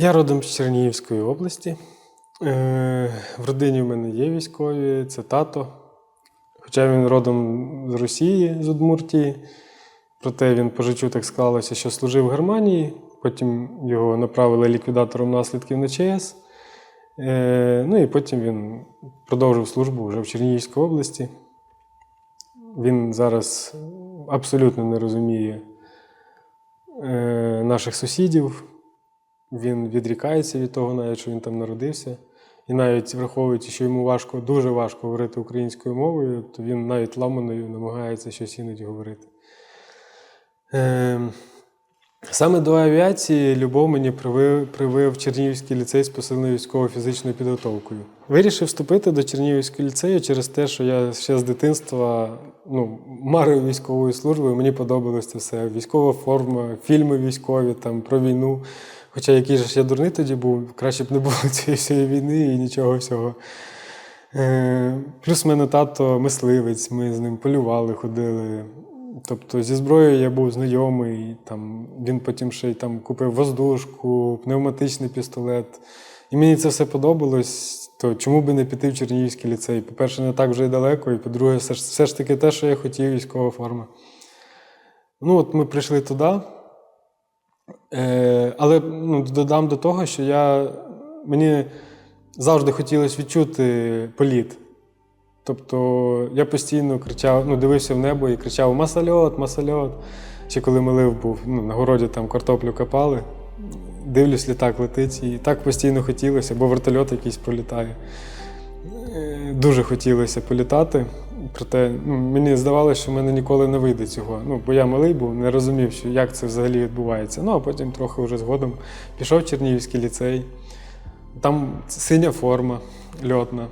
Я родом з Чернігівської області. Е, В родині в мене є військові, це тато. Хоча він родом з Росії, з Удмуртії. Проте він по життю так склалося, що служив в Германії, потім його направили ліквідатором наслідків на ЧАЕС. Е, Ну і потім він продовжив службу вже в Чернігівській області. Він зараз абсолютно не розуміє е, наших сусідів. Він відрікається від того, навіть що він там народився. І навіть враховуючи, що йому важко, дуже важко говорити українською мовою, то він навіть ламаною намагається щось іноді говорити. Е, саме до авіації любов мені привив, привив Чернігівський ліцей з посиленою військово-фізичною підготовкою. Вирішив вступити до Чернігівського ліцею через те, що я ще з дитинства ну, марив військовою службою, мені подобалось це все. Військова форма, фільми військові там, про війну. Хоча який ж я дурний тоді був, краще б не було цієї всієї війни і нічого всього. Е, плюс в мене тато мисливець, ми з ним полювали, ходили. Тобто зі зброєю я був знайомий, там, він потім ще й там купив воздушку, пневматичний пістолет. І мені це все подобалось, то чому би не піти в Чернігівський ліцей? По-перше, не так вже й далеко, і по-друге, все ж, все ж таки те, що я хотів, військова форма. Ну, от ми прийшли туди. Е, але ну, додам до того, що я, мені завжди хотілося відчути політ. Тобто я постійно кричав, ну, дивився в небо і кричав Масальот, масальот. Ще коли милив був, ну, на городі там картоплю копали, дивлюсь, літак летить, і так постійно хотілося, бо вертольот якийсь пролітає. Е, Дуже хотілося політати. Проте ну, мені здавалося, що в мене ніколи не вийде цього. Ну, бо я малий був, не розумів, що, як це взагалі відбувається. Ну, а потім трохи вже згодом пішов в Чернігівський ліцей. Там синя форма льотна.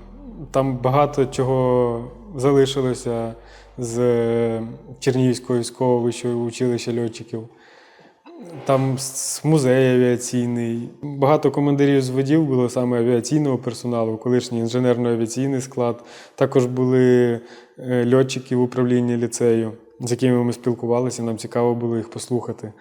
Там багато чого залишилося з е, Чернігівського військового вищого училища льотчиків. Там музей авіаційний. Багато командирів з водів було саме авіаційного персоналу, колишній інженерно-авіаційний склад. Також були е, льотчики в управлінні ліцею, з якими ми спілкувалися. Нам цікаво було їх послухати.